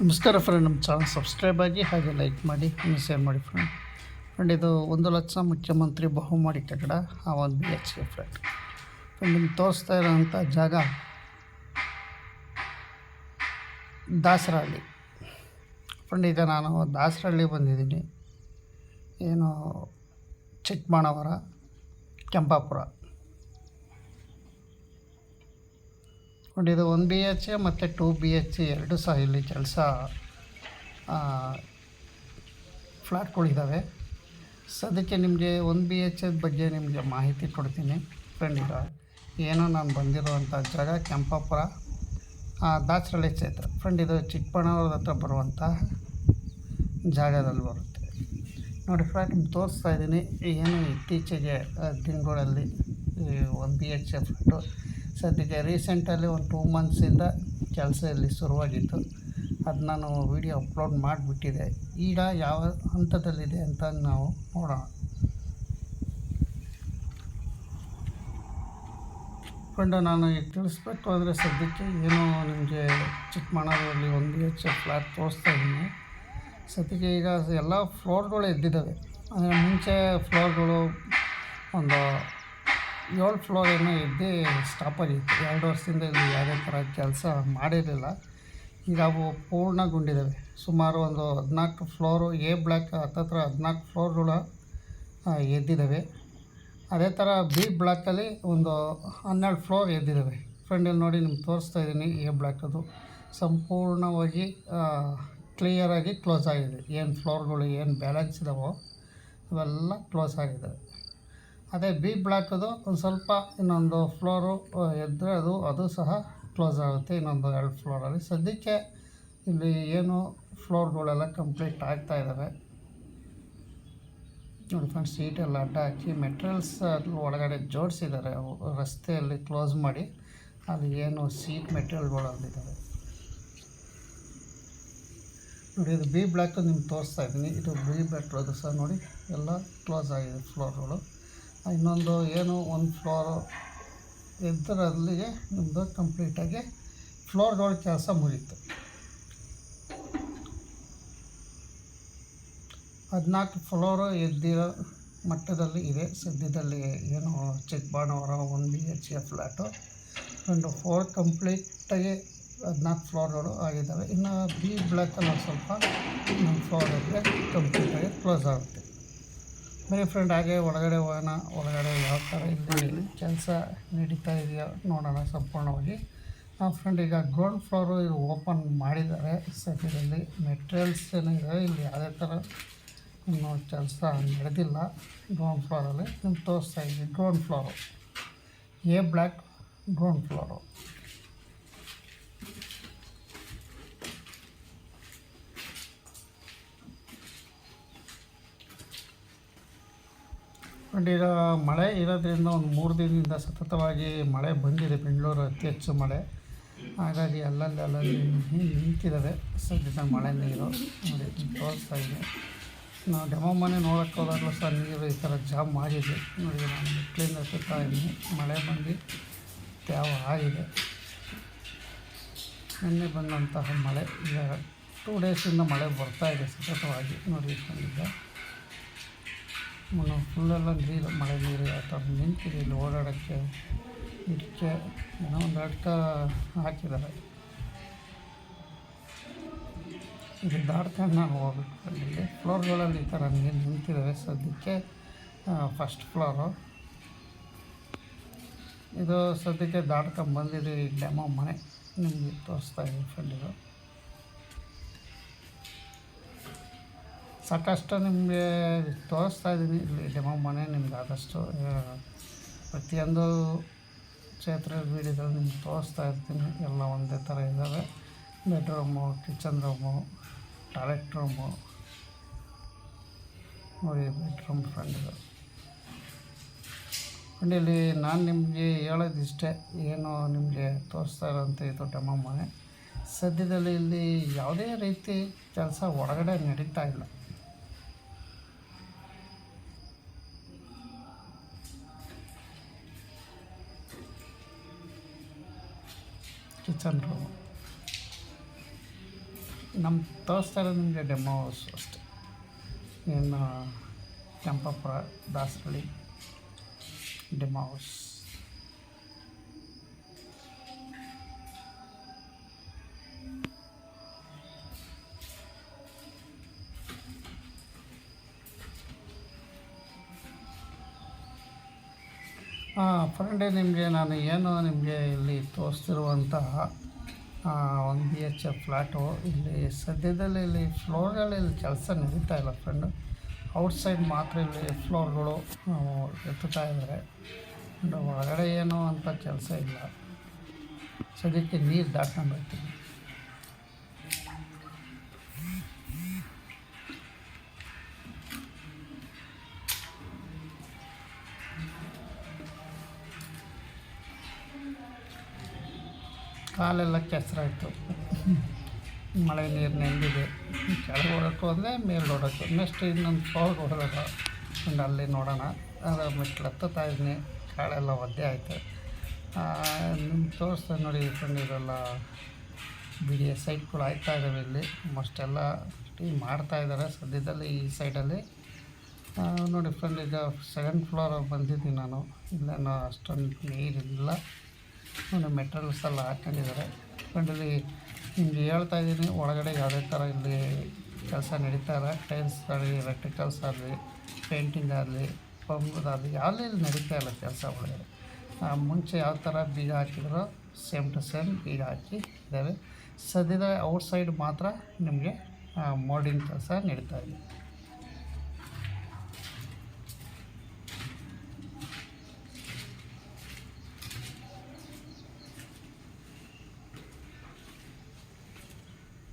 ನಮಸ್ಕಾರ ಫ್ರೆಂಡ್ ನಮ್ಮ channel subscribe ಆಗಿ ಹಾಗೆ ಲೈಕ್ ಮಾಡಿ ಶೇರ್ ಮಾಡಿ ಫ್ರೆಂಡ್ ಫ್ರೆಂಡ್ ಇದು ಒಂದು ಲಕ್ಷ ಮುಖ್ಯಮಂತ್ರಿ ಬಹುಮಾಡಿ ಕಟ್ಟಡ ಆ ಒಂದು B H K friend friend ನಿಮ್ಗೆ ತೋರಿಸ್ತಾ ಇರೋಂಥ ಜಾಗ ದಾಸರಹಳ್ಳಿ. ಫ್ರೆಂಡ್ ಈಗ ನಾನು ದಾಸರಹಳ್ಳಿ ಬಂದಿದ್ದೀನಿ. ಏನು ಚಿಕ್ಕಮಾಣವರ ಕೆಂಪಾಪುರ. ಫ್ರೆಂಡ್ ಇದು ಒನ್ ಬಿ ಎಚ್ ಎ ಮತ್ತು ಟೂ ಬಿ ಎಚ್ ಎರಡು ಸಹ ಇಲ್ಲಿ ಕೆಲಸ ಫ್ಲ್ಯಾಟ್ಗಳಿದ್ದಾವೆ ಸದ್ಯಕ್ಕೆ ನಿಮಗೆ ಒನ್ ಬಿ ಎಚ್ ಬಗ್ಗೆ ನಿಮಗೆ ಮಾಹಿತಿ ಕೊಡ್ತೀನಿ. ಫ್ರೆಂಡ್ ಈಗ ಏನೋ ನಾನು ಬಂದಿರುವಂಥ ಜಾಗ ಕೆಂಪಾಪುರ ದಾಸರಳ್ಳಿ ಕ್ಷೇತ್ರ. ಫ್ರೆಂಡ್ ಇದು ಚಿಕ್ಕಬಳ್ಳಾಪುರದ ಹತ್ರ ಬರುವಂಥ ಜಾಗದಲ್ಲಿ ಬರುತ್ತೆ. ನೋಡಿ ಫ್ರೆಂಡ್, ನಿಮ್ಗೆ ತೋರಿಸ್ತಾ ಇದ್ದೀನಿ. ಏನು ಇತ್ತೀಚೆಗೆ ತಿಂಗಳಲ್ಲಿ ದಿನಗಳಲ್ಲಿ one B H A flat ಸದ್ಯಕ್ಕೆ ರೀಸೆಂಟಲ್ಲಿ ಒಂದು ಟೂ ಮಂತ್ಸಿಂದ ಕೆಲಸ ಇಲ್ಲಿ ಶುರುವಾಗಿತ್ತು. ಅದು ನಾನು ವಿಡಿಯೋ ಅಪ್ಲೋಡ್ ಮಾಡಿಬಿಟ್ಟಿದೆ. ಈಗ ಯಾವ ಹಂತದಲ್ಲಿದೆ ಅಂತ ನಾವು ನೋಡೋಣ. ಫ್ರೆಂಡು, ನಾನು ಈಗ ತಿಳಿಸ್ಬೇಕು ಅಂದರೆ ಸದ್ಯಕ್ಕೆ ಏನು ನಿಮಗೆ ಚಿಕ್ಕಮಗಳೂರಲ್ಲಿ ಒಂದು ಬಿ ಎಚ್ ಫ್ಲ್ಯಾಟ್ ತೋರಿಸ್ತಾ ಇದ್ದೀನಿ. ಸದ್ಯಕ್ಕೆ ಈಗ ಎಲ್ಲ ಫ್ಲೋರ್ಗಳು ಎದ್ದಿದ್ದಾವೆ. ಅಂದರೆ ಮುಂಚೆ ಫ್ಲೋರ್ಗಳು ಒಂದು ಏಳು ಫ್ಲೋರ್ ಏನೋ ಇದ್ದು ಸ್ಟಾಪ್ ಇತ್ತು. ಎರಡು ವರ್ಷದಿಂದ ಇಲ್ಲಿ ಯಾವುದೇ ಥರ ಕೆಲಸ ಮಾಡಿರಲಿಲ್ಲ. ಈಗ ಅವು ಪೂರ್ಣಗೊಂಡಿದ್ದಾವೆ. ಸುಮಾರು ಒಂದು ಹದಿನಾಲ್ಕು ಫ್ಲೋರು, ಎ ಬ್ಲಾಕ್ ಹತ್ತತ್ರ ಹದಿನಾಲ್ಕು ಫ್ಲೋರ್ಗಳು ಎದ್ದಿದ್ದಾವೆ. ಅದೇ ಥರ ಬಿ ಬ್ಲಾಕಲ್ಲಿ ಒಂದು ಹನ್ನೆರಡು ಫ್ಲೋರ್ ಎದ್ದಿದ್ದಾವೆ. ಫ್ರೆಂಡಲ್ಲಿ ನೋಡಿ ನಿಮ್ಗೆ ತೋರಿಸ್ತಾ ಇದ್ದೀನಿ ಎ ಬ್ಲಾಕ್ ಅದು ಸಂಪೂರ್ಣವಾಗಿ ಕ್ಲಿಯರಾಗಿ ಕ್ಲೋಸ್ ಆಗಿದೆ. ಏನು ಫ್ಲೋರ್ಗಳು, ಏನು ಬ್ಯಾಲೆನ್ಸ್ ಇದಾವೋ, ಅವೆಲ್ಲ ಕ್ಲೋಸ್ ಆಗಿದ್ದಾವೆ. ಅದೇ ಬಿ ಬ್ಲಾಕದು ಒಂದು ಸ್ವಲ್ಪ ಇನ್ನೊಂದು ಫ್ಲೋರು ಎದ್ದರೆ ಅದು ಅದು ಸಹ ಕ್ಲೋಸ್ ಆಗುತ್ತೆ, ಇನ್ನೊಂದು ಎರಡು ಫ್ಲೋರಲ್ಲಿ ಸದ್ಯಕ್ಕೆ ಇಲ್ಲಿ ಏನು ಫ್ಲೋರ್ಗಳೆಲ್ಲ ಕಂಪ್ಲೀಟ್ ಆಗ್ತಾ ಇದ್ದಾವೆ ನೋಡಿ ಫ್ರೆಂಡ್ಸ್ ಸೀಟೆಲ್ಲ ಅಡ್ಡ ಹಾಕಿ ಮೆಟೀರಿಯಲ್ಸ್ ಒಳಗಡೆ ಜೋಡಿಸಿದ್ದಾರೆ. ರಸ್ತೆಯಲ್ಲಿ ಕ್ಲೋಸ್ ಮಾಡಿ, ಅಲ್ಲಿ ಏನು ಸೀಟ್ ಮೆಟೀರಿಯಲ್ಗಳು ಅಲ್ಲಿದ್ದಾವೆ. ನೋಡಿ, ಇದು ಬಿ ಬ್ಲಾಕ್ ನಿಮ್ಗೆ ತೋರಿಸ್ತಾ ಇದ್ದೀನಿ. ಇದು ಬಿ ಬ್ಲಾಕ್ ಅದು ಸಹ ನೋಡಿ, ಎಲ್ಲ ಕ್ಲೋಸ್ ಆಗಿದೆ ಫ್ಲೋರ್ಗಳು ಇನ್ನೊಂದು ಏನು, ಒಂದು ಫ್ಲೋರು ಇದ್ದರಲ್ಲಿ ನಿಮ್ಮದು ಕಂಪ್ಲೀಟಾಗಿ ಫ್ಲೋರ್ಗಳ ಕೆಲಸ ಮುಗೀತು. ಹದಿನಾಲ್ಕು ಫ್ಲೋರು ಎದ್ದಿರೋ ಮಟ್ಟದಲ್ಲಿ ಇದೆ. ಸದ್ಯದಲ್ಲಿ ಏನು Chikkaballapura one B H A flat ಒಂದು ಫೋರ್ ಕಂಪ್ಲೀಟಾಗಿ ಹದಿನಾಲ್ಕು ಫ್ಲೋರ್ಗಳು ಆಗಿದ್ದಾವೆ. ಇನ್ನು ಬಿ ಬ್ಲ್ಯಾಕಲ್ಲಿ ಸ್ವಲ್ಪ ನಮ್ಮ ಫ್ಲೋರ್ ಕಂಪ್ಲೀಟಾಗಿ ಕ್ಲೋಸ್ ಆಗುತ್ತೆ. ಬರೀ ಫ್ರೆಂಡ್ ಹಾಗೆ ಒಳಗಡೆ ಹೋಗೋಣ, ಒಳಗಡೆ ಯಾವ ಥರ ಇಲ್ಲಿ ಕೆಲಸ ನಡೀತಾ ಇದೆಯೋ ನೋಡೋಣ ಸಂಪೂರ್ಣವಾಗಿ. ಆ ಫ್ರೆಂಡ್ ಈಗ ಗ್ರೌಂಡ್ ಫ್ಲೋರು ಇದು ಓಪನ್ ಮಾಡಿದ್ದಾರೆ. ಸದ್ಯದಲ್ಲಿ ಮೆಟೀರಿಯಲ್ಸ್ ಏನಿದೆ ಇಲ್ಲಿ ಯಾವುದೇ ಥರ ಇನ್ನೂ ಕೆಲಸ ನಡೆದಿಲ್ಲ ಗ್ರೌಂಡ್ ಫ್ಲೋರಲ್ಲಿ ನಿಮ್ಗೆ ತೋರಿಸ್ತಾ ಇದ್ದೀವಿ ground floor A block ground floor but ಈಗ ಮಳೆ ಇರೋದ್ರಿಂದ ಒಂದು ಮೂರು ದಿನದಿಂದ ಸತತವಾಗಿ ಮಳೆ ಬಂದಿದೆ. ಬೆಂಗಳೂರು ಅತಿ ಹೆಚ್ಚು ಮಳೆ. ಹಾಗಾಗಿ ಅಲ್ಲಲ್ಲಿ ಅಲ್ಲಲ್ಲಿ ನಿಂತಿದ್ದಾವೆ ಸದ್ಯದ ಮಳೆ ನೀರು. ನೋಡಿ, ತೋರಿಸ್ತಾ ಇದೆ ನಾವು ಡೆಮೋ ಮನೆ ನೋಡೋಕ್ಕೆ ಹೋದಾಗಲೂ ಸಹ ನೀರು ಈ ಥರ ಜಾಮ್ ಆಗಿದೆ. ನೋಡಿ, ನಾನು ಮೆಟ್ಲಿಂದ ಸುತ್ತಾ ಇದ್ದೀನಿ. ಮಳೆ ಬಂದು ತ್ಯಾವ ಆಗಿದೆ. ನಿನ್ನೆ ಬಂದಂತಹ ಮಳೆ. ಈಗ ಟೂ ಡೇಸಿಂದ ಮಳೆ ಬರ್ತಾ ಇದೆ ಸತತವಾಗಿ. ನೋಡಿ, ಈಗ ಮೊನ್ನೆ ಫುಲ್ಲೆಲ್ಲ ನೀರು ಮಳೆ ನೀರು ಆ ಥರ ನಿಂತಿದೆ ಇಲ್ಲಿ ಓಡಾಡೋಕ್ಕೆ. ಇದಕ್ಕೆ ಏನೋ ಒಂದು ಅಡ್ಕ ಹಾಕಿದ್ದಾರೆ. ಇದು ದಾಟ್ಕೊಂಡು ನಾನು ಹೋಗ್ಬೇಕು ಇಲ್ಲಿ ಫ್ಲೋರ್ಗಳಲ್ಲಿ ಈ ಥರ ನೀರು ನಿಂತಿದ್ದಾವೆ. ಸದ್ಯಕ್ಕೆ ಫಸ್ಟ್ ಫ್ಲೋರು ಇದು ಸದ್ಯಕ್ಕೆ ದಾಟ್ಕೊಂಡು ಬಂದಿದೆ ಡ್ಯಾಮೋ ಡೆಮೋ ಮನೆ. ನಿಮಗೆ ತೋರಿಸ್ತಾ ಇದ್ದೀನಿ ಫ್ರೆಂಡ್ ಇದು. ಸಾಕಷ್ಟು ನಿಮಗೆ ತೋರಿಸ್ತಾ ಇದ್ದೀನಿ. ಇಲ್ಲಿ ಡೆಮೋ ಮನೆ, ನಿಮ್ಗೆ ಆದಷ್ಟು ಪ್ರತಿಯೊಂದು ಕ್ಷೇತ್ರ ವೀಡಿಯೋದಲ್ಲಿ ನಿಮ್ಗೆ ತೋರಿಸ್ತಾ ಇರ್ತೀನಿ. ಎಲ್ಲ ಒಂದೇ ಥರ ಇದ್ದಾವೆ. Bedroom, kitchen room, toilet room, ನೋಡಿ, ಬೆಡ್ರೂಮ್ ಫ್ರೆಂಡ್ ಫ್ರೆಂಡ್, ಇಲ್ಲಿ ನಾನು ನಿಮಗೆ ಹೇಳೋದಿಷ್ಟೇ, ಏನು ನಿಮಗೆ ತೋರಿಸ್ತಾ ಇರೋಂಥ ಇದು ಡೆಮೋ ಮನೆ. ಸದ್ಯದಲ್ಲಿ ಇಲ್ಲಿ ಯಾವುದೇ ರೀತಿ ಕೆಲಸ ಒಳಗಡೆ ನಡೀತಾ ಇಲ್ಲ. ಕಿಚನ್ ರೂಮು ನಮ್ಮ ತೋರಿಸ್ತಾ ಇರೋದು ನಿಮಗೆ ಡೆಮೋ ಹೌಸ್ ಅಷ್ಟೆ. ಇನ್ನು ಕೆಂಪಾಪುರ ದಾಸರಳ್ಳಿ ಡೆಮೋ ಹೌಸ್ ಫ್ರೆಂಡೇ ನಿಮಗೆ ನಾನು ಏನು ನಿಮಗೆ ಇಲ್ಲಿ ತೋರಿಸ್ತಿರುವಂತಹ ಒಂದು ಬಿ ಎಚ್ ಎಫ್ ಫ್ಲ್ಯಾಟು ಇಲ್ಲಿ ಸದ್ಯದಲ್ಲಿ ಇಲ್ಲಿ ಫ್ಲೋರ್ಗಳಲ್ಲಿ ಕೆಲಸ ನಡೀತಾ ಇಲ್ಲ ಫ್ರೆಂಡು ಔಟ್ಸೈಡ್ ಮಾತ್ರ ಇಲ್ಲಿ ಫ್ಲೋರ್ಗಳು ಎತ್ತುತ್ತಾ ಇದ್ದಾರೆ ಒಳಗಡೆ ಏನು ಅಂತ ಕೆಲಸ ಇಲ್ಲ. ಸದ್ಯಕ್ಕೆ ನೀರು ದಾಟ್ಕೊಂಡು ಹೋಗ್ತೀನಿ ಕಾಲೆಲ್ಲ ಕೆಸರಾಯಿತು. ಮಳೆ ನೀರು ನೆಂದಿದೆ. ಕೆಳಗೆ ಹೋಗೋಕ್ಕೆ ಹೋದರೆ ಮೇಲೆ ನೋಡೋಕ್ಕೆ ನೆಕ್ಸ್ಟ್ ಇನ್ನೊಂದು ಫ್ಲೋರ್ಗೆ ಹೊರಡೋದು ಒಂದು ಅಲ್ಲಿ ನೋಡೋಣ. ಅದು ಮೆಟ್ಲು ಹತ್ತುತ್ತಾ ಇದ್ದೀನಿ ಕಾಳೆಲ್ಲ ಒದ್ದೆ ಆಯಿತು. ನಿಮ್ಮ ತೋರಿಸ್ತಾ ನೋಡಿ ಫ್ರೆಂಡ್ ಇದೆಲ್ಲ ಬಿ ಡಿ ಎಸ್ ಸೈಟ್ಗಳು ಆಯ್ತಾ ಇದ್ದಾವೆ ಇಲ್ಲಿ. ಮಸ್ಟೆಲ್ಲ ಟೀ ಮಾಡ್ತಾ ಇದ್ದಾರೆ ಸದ್ಯದಲ್ಲಿ ಈ ಸೈಡಲ್ಲಿ ನೋಡಿ ಫ್ರೆಂಡ್ ಈಗ ಸೆಕೆಂಡ್ ಫ್ಲೋರ್ ಬಂದಿದ್ದೀನಿ ನಾನು. ಇಲ್ಲೇನೋ ಅಷ್ಟೊಂದು ನೀರಿಲ್ಲ. ಮೆಟೀರಿಯಲ್ಸ್ ಎಲ್ಲ ಹಾಕೊಂಡಿದ್ದಾರೆ ಫ್ರೆಂಡಲ್ಲಿ ನಿಮಗೆ ಹೇಳ್ತಾ ಇದ್ದೀನಿ, ಒಳಗಡೆ ಯಾವುದೇ ಥರ ಇಲ್ಲಿ ಕೆಲಸ ನಡೀತಾ ಇಲ್ಲ. ಟೈಲ್ಸ್ ಆಗಲಿ ಎಲೆಕ್ಟ್ರಿಕಲ್ಸ್ ಆಗಲಿ ಪೇಂಟಿಂಗ್ ಆಗಲಿ ಪಂಪ್ದಾಗಲಿ ಯಾವುದೇ ಇಲ್ಲಿ ನಡೀತಾ ಇಲ್ಲ ಕೆಲಸ ಒಳಗಡೆ. ಮುಂಚೆ ಯಾವ ಥರ ಬೀಜ ಹಾಕಿದ್ರೋ ಸೇಮ್ ಟು ಸೇಮ್ ಬೀಜ ಹಾಕಿ ಇದ್ದಾವೆ. ಸದ್ಯದ ಔಟ್ಸೈಡ್ ಮಾತ್ರ ನಿಮಗೆ ಮೋಲ್ಡಿಂಗ್ ಕೆಲಸ ನಡೀತಾ ಇದೆ.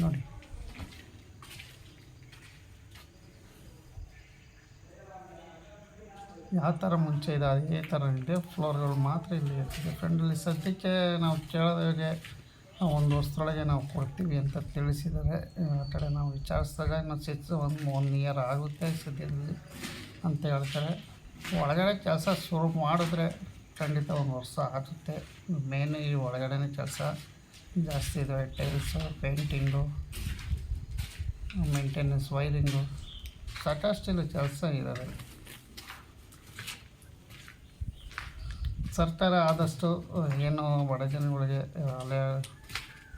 ನೋಡಿ. ಯಾವ ಥರ ಮುಂಚೆ ಇದೆ ಅದೇ ಥರ ಇದೆ. ಫ್ಲೋರ್ಗಳು ಮಾತ್ರ ಇಲ್ಲಿ ಇರ್ತದೆ. ಫ್ರೆಂಡಲ್ಲಿ ಸದ್ಯಕ್ಕೆ ನಾವು ಕೇಳೋದಾಗೆ ಒಂದು ವರ್ಷದೊಳಗೆ ನಾವು ಕೊಡ್ತೀವಿ ಅಂತ ತಿಳಿಸಿದರೆ ಆ ಕಡೆ ನಾವು ವಿಚಾರಿಸಿದಾಗ ಇನ್ನೊಂದು ಸಿಕ್ಸ್ ಒಂದು ಒನ್ ಇಯರ್ ಆಗುತ್ತೆ ಸದ್ಯದಲ್ಲಿ ಅಂತ ಹೇಳ್ತಾರೆ. ಒಳಗಡೆ ಕೆಲಸ ಶುರು ಮಾಡಿದ್ರೆ ಖಂಡಿತ ಒಂದು ವರ್ಷ ಆಗುತ್ತೆ. ಮೇನ್ ಈ ಒಳಗಡೆನೇ ಕೆಲಸ. ಜಾಸ್ತಿ ಇದೆ, ಟೈಲ್ಸು, ಪೇಂಟಿಂಗು, ಮೇಂಟೆನೆನ್ಸ್, ವೈರಿಂಗು. ಸಾಕಷ್ಟು ಇಲ್ಲಿ ಕೆಲಸ ಇದ್ದಾವೆ ಸರ್ಕಾರ ಆದಷ್ಟು, ಏನು ಬಡ ಜನಗಳಿಗೆ ಅಲ್ಲೇ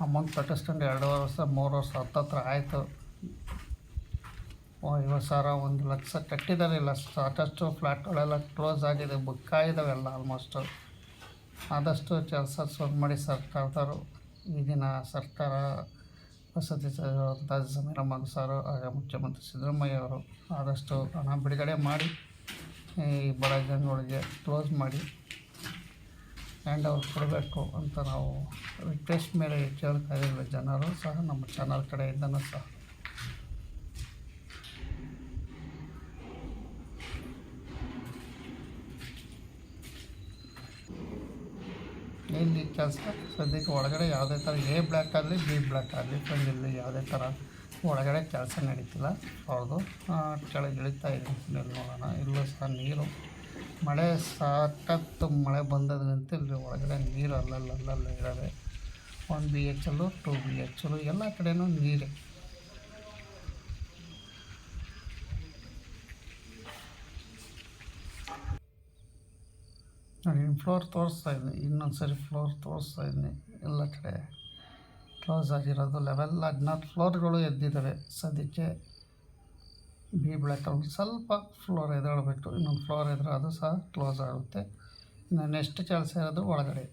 ಅಮೌಂಟ್ ಕಟ್ಟಿಸ್ಕೊಂಡು ಎರಡೂವರೆ ವರ್ಷ, ಮೂರು ವರ್ಷ ಹತ್ತತ್ರ ಆಯಿತು. ಐವತ್ತು ಸಾವಿರ, ಒಂದು ಲಕ್ಷ ಕಟ್ಟಿದ್ದಾರೆ ಇಲ್ಲ. ಸಾಕಷ್ಟು ಫ್ಲ್ಯಾಟ್ಗಳೆಲ್ಲ ಕ್ಲೋಸ್ ಆಗಿದೆ, ಬುಕ್ ಆಗಿದ್ದಾವೆಲ್ಲ ಆಲ್ಮೋಸ್ಟು. ಆದಷ್ಟು ಕೆಲಸ ಸ್ವಲ್ಪ ಮಾಡಿ ಸರ್ಕಾರದವರು. ಈಗಿನ ಸರ್ಕಾರ ವಸತಿ ಸಚಿವ ಸಮೀರ ಆಗ ಮುಖ್ಯಮಂತ್ರಿ ಸಿದ್ದರಾಮಯ್ಯ ಅವರು ಆದಷ್ಟು ಹಣ ಬಿಡುಗಡೆ ಮಾಡಿ, ಈ ಬಡ ಜನಗಳಿಗೆ ಕ್ಲೋಸ್ ಮಾಡಿ ಹ್ಯಾಂಡ್ ಓವರ್ ಕೊಡಬೇಕು ಅಂತ ನಾವು ರಿಕ್ವೆಸ್ಟ್ ಮೇಲೆ ಕೇಳ್ತಾ ಇದ್ದೀವಿ ಜನರು ಸಹ ನಮ್ಮ ಚಾನಲ್ ಕಡೆಯಿಂದನೂ ಸಹ. ಇಲ್ಲಿ ಕೆಲಸ ಸದ್ಯಕ್ಕೆ ಒಳಗಡೆ ಯಾವುದೇ ಥರ ಎ ಬ್ಲ್ಯಾಕ್ ಆಗಲಿ, ಬಿ ಬ್ಲ್ಯಾಕ್ ಆಗಲಿ ಫ್ರೆಂಡ್ ಇಲ್ಲಿ ಯಾವುದೇ ಥರ ಒಳಗಡೆ ಕೆಲಸ ನಡೀತಿಲ್ಲ. ಅವ್ರದ್ದು ಕೆಳಗೆ ಇಳಿತಾ ಇದೆ. ಇಲ್ಲಿ ನೋಡೋಣ. ಇಲ್ಲೂ ಸಹ ನೀರು ಮಳೆ ಸಾಕತ್ತು ಮಳೆ ಬಂದದಂತ ಇಲ್ಲಿ ಒಳಗಡೆ ನೀರು ಅಲ್ಲಲ್ಲಿ ಅಲ್ಲಲ್ಲಿ ಇದ್ದಾವೆ ಒನ್ ಬಿ ಎಚ್ ಎಲ್ಲು ಟು ಬಿ ಎಚ್ ಎಲ್ಲು ಎಲ್ಲ ಕಡೆಯೂ ನೀರೇ. ನಾನು ಇನ್ನು ಫ್ಲೋರ್ ತೋರಿಸ್ತಾ ಇದ್ದೀನಿ ಇನ್ನೊಂದು ಸರಿ ಫ್ಲೋರ್ ತೋರಿಸ್ತಾ ಇದ್ದೀನಿ ಎಲ್ಲ ಕಡೆ ಕ್ಲೋಸ್ ಆಗಿರೋದು ಲೆವೆಲ್ ಹದಿನಾರು ಫ್ಲೋರ್ಗಳು ಎದ್ದಿದ್ದಾವೆ. ಸದ್ಯಕ್ಕೆ ಬಿ ಬ್ಲ್ಯಾಕ್ ಸ್ವಲ್ಪ ಫ್ಲೋರ್ ಎದುರಬೇಕು ಇನ್ನೊಂದು ಫ್ಲೋರ್ ಎದ್ರೆ ಅದು ಸಹ ಕ್ಲೋಸ್ ಆಗುತ್ತೆ. ಇನ್ನು ನೆಕ್ಸ್ಟ್ ಕೆಲಸ ಇರೋದು ಒಳಗಡೆ.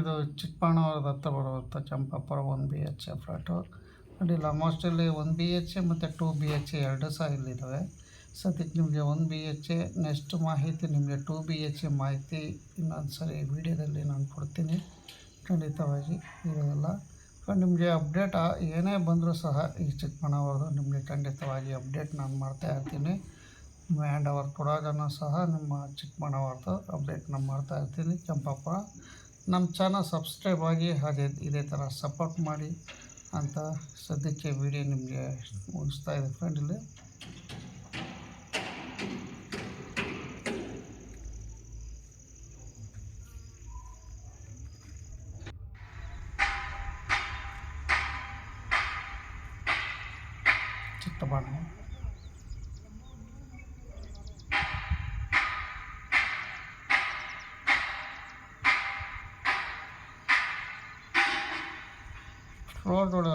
ಇದು ಚಿಕ್ಕಬಳ್ಳಾಪುರದ ಹತ್ರ ಬರುತ್ತೆ Champapura one B H A flat ನೋಡಿ ಇಲ್ಲಿ ಒನ್ ಬಿ ಎಚ್ ಎ ಮತ್ತು ಟೂ ಬಿ ಎಚ್ ಎ ಎರಡು ಸಹ ಇಲ್ಲಿದ್ದಾವೆ ಸದ್ಯಕ್ಕೆ ನಿಮಗೆ one B H A next ಮಾಹಿತಿ, ನಿಮಗೆ ಟೂ ಬಿ ಎಚ್ ಎ ಮಾಹಿತಿ ಇನ್ನೊಂದು ಸರಿ ವೀಡಿಯೋದಲ್ಲಿ ನಾನು ಕೊಡ್ತೀನಿ. ಖಂಡಿತವಾಗಿ ಇರೋದಲ್ಲ. ನಿಮಗೆ ಅಪ್ಡೇಟ್ ಏನೇ ಬಂದರೂ ಸಹ ಈ ಚಿಕ್ಕಮಗಳೂರದು ನಿಮಗೆ ಖಂಡಿತವಾಗಿ ಅಪ್ಡೇಟ್ ನಾನು ಮಾಡ್ತಾ ಇರ್ತೀನಿ. ಹ್ಯಾಂಡ್ ಓವರ್ ಕೊಡೋದನ್ನು ಸಹ ನಿಮ್ಮ ಚಿಕ್ಕಮಗಳೂರದು ಅಪ್ಡೇಟ್ ನಾನು ಮಾಡ್ತಾ ಇರ್ತೀನಿ. ಚಂಪಾಪುರ ನಮ್ಮ ಚಾನಲ್ ಸಬ್ಸ್ಕ್ರೈಬ್ ಆಗಿ ಹಾಗೆ ಇದೇ ಥರ ಸಪೋರ್ಟ್ ಮಾಡಿ ಅಂತ ಸದ್ಯಕ್ಕೆ ವಿಡಿಯೋ ನಿಮಗೆ ಮುಗಿಸ್ತಾ ಇದೆ ಫ್ರೆಂಡ್ ಇಲ್ಲಿ. ಚಿಕ್ಕ ಬಾಣ. ಫ್ಲೋರ್ಗಳು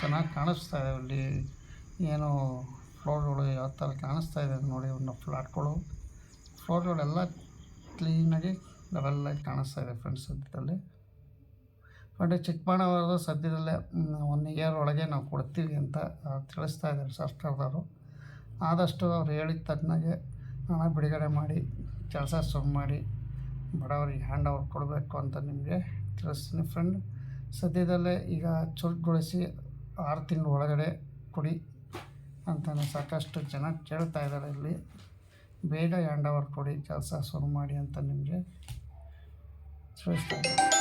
ಚೆನ್ನಾಗಿ ಕಾಣಿಸ್ತಾ ಇದೆ ಅಲ್ಲಿ. ಏನು ಫ್ಲೋರ್ಗಳು ಯಾವ ಥರ ಕಾಣಿಸ್ತಾ ಇದೆ ನೋಡಿ ಒಂದು ಫ್ಲಾಟ್ಗಳು ಫ್ಲೋರ್ಗಳೆಲ್ಲ ಕ್ಲೀನಾಗಿ ಲೆವೆಲ್ಲಾಗಿ ಕಾಣಿಸ್ತಾ ಇದೆ ಫ್ರೆಂಡ್ಸ್ ಸದ್ಯದಲ್ಲಿ ಬಟ್ ಚಿಕ್ಕಬಳ್ಳಾಪುರದ ಸದ್ಯದಲ್ಲೇ ಒನ್ ಇಯರ್ ಒಳಗೆ ನಾವು ಕೊಡ್ತೀವಿ ಅಂತ ತಿಳಿಸ್ತಾ ಇದ್ದಾರೆ ಸರ್ಕಾರದವರು. ಆದಷ್ಟು ಅವ್ರು ಹೇಳಿದ ತಕ್ಕನಾಗೆ ಹಣ ಬಿಡುಗಡೆ ಮಾಡಿ, ಕೆಲಸ ಶುರು ಮಾಡಿ, ಬಡವರಿಗೆ ಹ್ಯಾಂಡ್ ಓವರ್ ಕೊಡಬೇಕು ಅಂತ ನಿಮಗೆ ತಿಳಿಸ್ತೀನಿ ಫ್ರೆಂಡ್ ಸದ್ಯದಲ್ಲೇ ಈಗ ಚುರುಕುಗೊಳಿಸಿ ಆರು ತಿಂಗಳ ಒಳಗಡೆ ಕೊಡಿ ಅಂತ ಸಾಕಷ್ಟು ಜನ ಕೇಳ್ತಾ ಇದ್ದಾರೆ ಇಲ್ಲಿ. ಬೇಗ ಹ್ಯಾಂಡ್ ಓವರ್ ಕೊಡಿ, ಕೆಲಸ ಶುರು ಮಾಡಿ ಅಂತ ನಿಮಗೆ ತಿಳಿಸ್ತಾ